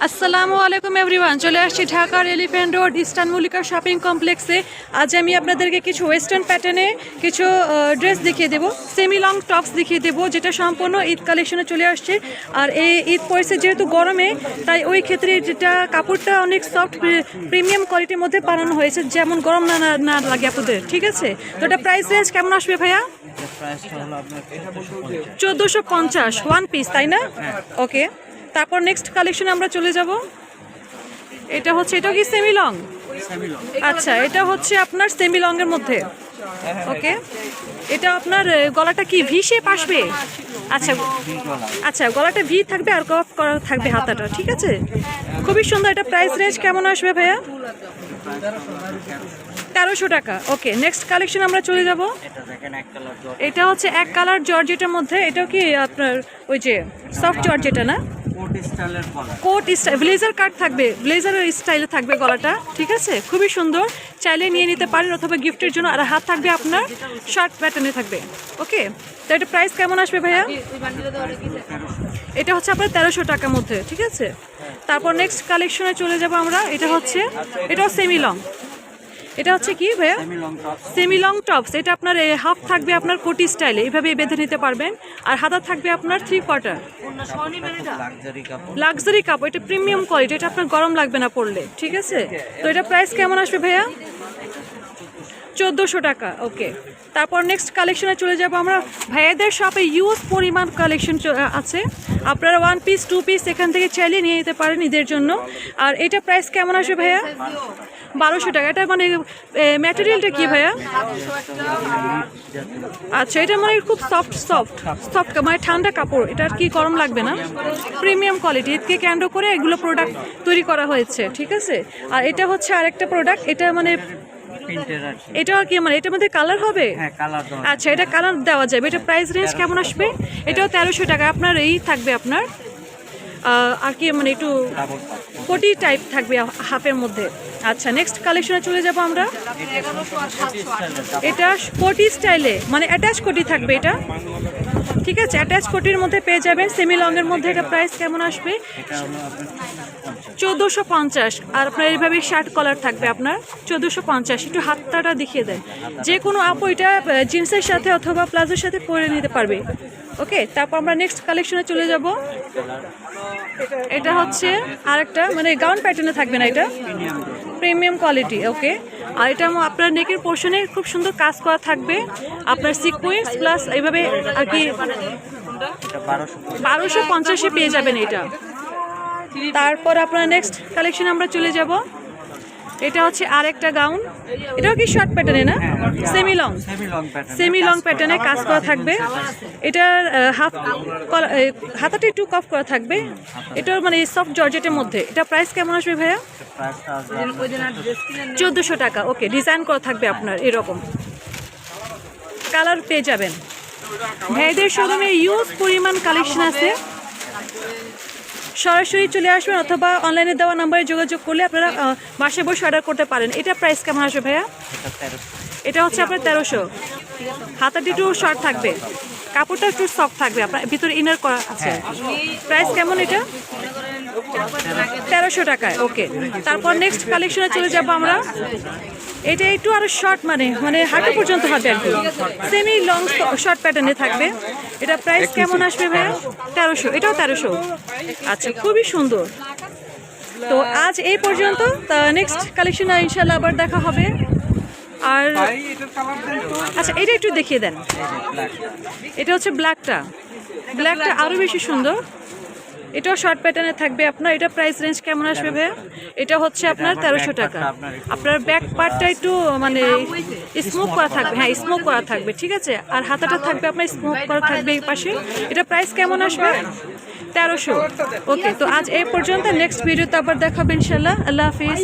আসসালামু আলাইকুম এভরিওয়ান চলে আসছি ঢাকার Elephant Road Eastern Mallika shopping কমপ্লেক্সে আজ আমি আপনাদেরকে কিছু ওয়েস্টার্ন প্যাটার্নে কিছু ড্রেস দেখিয়ে দেবো সেমি লং টপস দেখিয়ে দেবো যেটা সম্পূর্ণ ঈদ কালেকশনে চলে আসছে। আর এই ঈদ পড়েছে যেহেতু গরমে তাই ওই ক্ষেত্রে যেটা কাপড়টা অনেক সফট প্রিমিয়াম কোয়ালিটির মধ্যে বানানো হয়েছে যেমন গরম না না- লাগে আপনাদের ঠিক আছে? তো এটা প্রাইস রেঞ্জ কেমন আসবে ভাইয়া? চোদ্দোশো পঞ্চাশ ওয়ান পিস তাই না? ওকে তারপর নেক্সট কালেকশনে আমরা চলে যাব। এটা হচ্ছে, এটা কি সেমি লং আচ্ছা এটা হচ্ছে আপনার সেমি লং এর মধ্যে। ওকে? এটা আপনার গলাটা কি ভি শেপ আসবে? আচ্ছা আচ্ছা গলাটা ভি থাকবে আর কফ করা থাকবে হাতাটা, ঠিক আছে? খুবই সুন্দর, এটা প্রাইস রেঞ্জ কেমন আসবে ভাইয়া? তেরোশো টাকা। ওকে নেক্সট কালেকশন আমরা চলে যাব। এটা হচ্ছে এক কালার জর্জেটের মধ্যে, এটাও কি আপনার ওই যে সফট জর্জেটা না? কোট স্টাইল ব্লেজার কাট থাকবে, ব্লেজারের স্টাইলে থাকবে গলাটা, ঠিক আছে? খুবই সুন্দর, চাইলে নিয়ে নিতে পারেন অথবা গিফটের জন্য, আর হাত থাকবে আপনার, শার্ট প্যাটার্নে থাকবে, ওকে? তো এটা প্রাইস কেমন আসবে ভাইয়া? এটা হচ্ছে আপনার তেরোশো টাকার মধ্যে, ঠিক আছে? তারপর নেক্সট কালেকশনে চলে যাব আমরা, এটা হচ্ছে, এটাও সেমি লং এটা হচ্ছে কি ভাইয়া? সেমি লং টপস এটা আপনার হাফ থাকবে আপনার কোটি স্টাইলে এভাবে বেঁধে নিতে পারবেন। আর হাতা থাকবে আপনার থ্রি কোয়ার্টার লাক্সারি কাপড় লাক্সারি কাপড়। এটা প্রিমিয়াম কোয়ালিটি এটা আপনার গরম লাগবে না পড়লে ঠিক আছে? তো এটা প্রাইস কেমন আসবে ভাইয়া? চোদ্দোশো টাকা। ওকে তারপর নেক্সট কালেকশনে চলে যাব আমরা। ভাইয়াদের শপে ইউজ পরিমাণ কালেকশন আছে। আপনারা ওয়ান পিস টু পিস এখান থেকে চাইলে নিয়ে নিতে পারেন ঈদের জন্য। আর এটা প্রাইস কেমন আসবে ভাইয়া? বারোশো টাকা। এটা মানে ম্যাটেরিয়ালটা কি ভাইয়া? আচ্ছা এটা মানে খুব সফট সফট সফট মানে ঠান্ডা কাপড়। এটা আর কি গরম লাগবে না? প্রিমিয়াম কোয়ালিটি একে কেন্দ্র করে এগুলো প্রোডাক্ট তৈরি করা হয়েছে ঠিক আছে? আর এটা হচ্ছে আরেকটা প্রোডাক্ট এটা মানে এটা আর কি মানে এটার মধ্যে কালার হবে? হ্যাঁ আচ্ছা এটা কালার দেওয়া যাবে। এটা প্রাইস রেঞ্জ কেমন আসবে? এটাও তেরোশো টাকা। আপনার এই থাকবে আপনার আর কি মানে একটু কোটি টাইপ থাকবে হাফের মধ্যে। আচ্ছা নেক্সট কালেকশনে চলে যাব আমরা। এটা কোটি স্টাইলে মানে অ্যাটাচ কোটি থাকবে এটা। ঠিক আছে অ্যাটাচ কোটির মধ্যে পেয়ে যাবেন সেমি লংয়ের মধ্যে এটা প্রাইস কেমন আসবে? চোদ্দোশো পঞ্চাশ, আর আপনার এইভাবে শার্ট কলার থাকবে আপনার, চোদ্দোশো পঞ্চাশ। একটু হাতটাটা দেখিয়ে দেন। যে কোনো আপু এটা জিন্সের সাথে অথবা প্লাজোর সাথে পরে নিতে পারবে। ওকে তারপর আমরা নেক্সট কালেকশনে চলে যাব। এটা হচ্ছে আরেকটা মানে গাউন প্যাটার্নে থাকবে না এটা? প্রিমিয়াম কোয়ালিটি ওকে আর এটা আপনার নেকের পোর্শনে খুব সুন্দর কাজ করা থাকবে। আপনার সিকুয়েন্স প্লাস এইভাবে আর কি বারোশো পঞ্চাশে পেয়ে যাবেন এটা। তারপর আপনার নেক্সট কালেকশন আমরা চলে যাব। এটা হচ্ছে আরেকটা গাউন। এটাও কি শর্ট প্যাটার্নে না? Semi long semi long pattern কাজ করা থাকবে। এটার হাফ হাতাটা একটু কফ করা থাকবে। এটার মানে সফট জর্জেটের মধ্যে। এটা প্রাইস কেমন আসবে ভাইয়া? চোদ্দোশো টাকা। ওকে ডিজাইন করা থাকবে আপনার এরকম। কালার পেয়ে যাবেন। ভাইদের শোরুমে ইউজ পরিমাণ কালেকশন আছে। সরাসরি চলে আসবেন অথবা অনলাইনে দেওয়া নাম্বারে যোগাযোগ করলে আপনারা বাসে বসে অর্ডার করতে পারেন। এটা প্রাইস কেমন আসবে ভাইয়া? এটা এটা হচ্ছে আপনার তেরোশো। হাতাটি একটু শর্ট থাকবে। কাপড়টা একটু সফট থাকবে। আপনার ভিতরে ইনার করা আছে। প্রাইস কেমন এটা? তেরোশো টাকায়। ওকে তারপর নেক্সট কালেকশনে চলে যাব আমরা। এটা একটু আরও শর্ট মানে মানে হাঁটু পর্যন্ত হবে আর কি। সেমি লং শর্ট প্যাটার্নে থাকবে। এটা প্রাইস কেমন আসবে ভাইয়া? তেরোশো। এটাও তেরোশো। আচ্ছা খুবই সুন্দর। তো আজ এই পর্যন্ত। নেক্সট কালেকশনে ইনশাল্লাহ আবার দেখা হবে। আর আচ্ছা এটা একটু দেখিয়ে দেন। এটা হচ্ছে ব্ল্যাকটা ব্ল্যাকটা আরও বেশি সুন্দর। এটাও শর্ট প্যাটার্নে থাকবে আপনার। এটা প্রাইস রেঞ্জ কেমন আসবে ভাইয়া? এটা হচ্ছে আপনার তেরোশো টাকা। আপনার ব্যাক পার্টটা একটু মানে স্মোক করা থাকবে হ্যাঁ স্মোক করা থাকবে ঠিক আছে? আর হাতাটা থাকবে আপনার স্মোক করা থাকবে এই পাশে। এটা প্রাইস কেমন আসবে? তেরোশো। ওকে তো আজ এই পর্যন্ত নেক্সট ভিডিওতে আবার দেখাবেন ইনশাল্লাহ আল্লাহ হাফিজ।